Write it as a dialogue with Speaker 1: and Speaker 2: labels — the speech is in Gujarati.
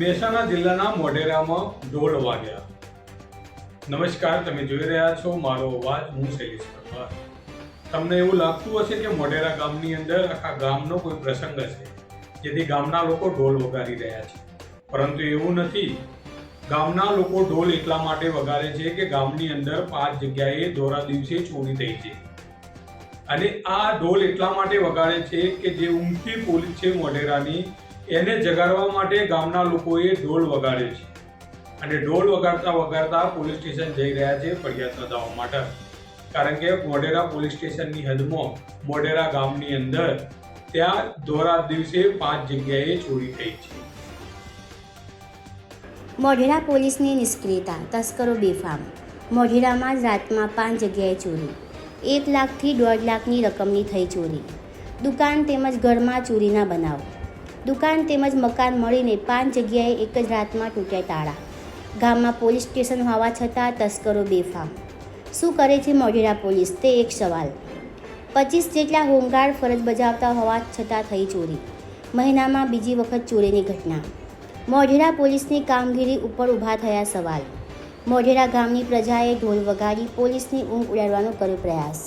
Speaker 1: મહેસાણા જિલ્લાના મોઢેરામાં ઢોલ વાગ્યા. નમસ્કાર, તમે જોઈ રહ્યા છો મારો અવાજ. હું શૈલેષ પરમાર. તમને એવું લાગતું હશે કે મોઢેરા ગામની અંદર આખા ગામનો કોઈ પ્રસંગ હશે, જેથી ગામના લોકો ઢોલ વગાડી રહ્યા છે. પરંતુ એવું નથી. ગામના લોકો ઢોલ એટલા માટે વગાડે છે કે ગામની અંદર પાંચ જગ્યાએ દોરા દિવસે ચોરી થઈ છે. અને આ ઢોલ એટલા માટે વગાડે છે કે જે ઊંઘી પોલીસ છે મોઢેરાની એને જગાડવા માટે ગામના લોકોએ ઢોલ વગાડે છે. અને ઢોલ વગાડતા વગાડતા પોલીસ સ્ટેશન જઈ રહ્યા છે ફરિયાદ નોંધાવવા માટે. કારણ કે મોઢેરા પોલીસ સ્ટેશનની હદમાં મોઢેરા ગામની અંદર ત્યાં દોરા દિવસે પાંચ જગ્યાએ ચોરી થઈ છે.
Speaker 2: મોઢેરા પોલીસની નિષ્ક્રિયતા, તસ્કરો બેફામ. મોઢેરામાં રાતમાં પાંચ જગ્યાએ ચોરી. એક લાખથી દોઢ લાખની રકમની થઈ ચોરી. દુકાન તેમજ ઘરમાં ચોરીના બનાવ. દુકાન તેમજ મકાન મળીને પાંચ જગ્યાએ એક જ રાતમાં તૂટ્યા તાળા. ગામમાં પોલીસ સ્ટેશન હોવા છતાં તસ્કરો બેફામ. શું કરે છે મોઢેરા પોલીસ? તે એક સવાલ. પચીસ જેટલા હોમગાર્ડ ફરજ બજાવતા હોવા છતાં થઈ ચોરી. મહિનામાં બીજી વખત ચોરીની ઘટના. મોઢેરા પોલીસની કામગીરી ઉપર ઊભા થયા સવાલ. મોઢેરા ગામની પ્રજાએ ઢોલ વગાડી પોલીસની ઊંઘ ઉડાડવાનો કર્યો પ્રયાસ.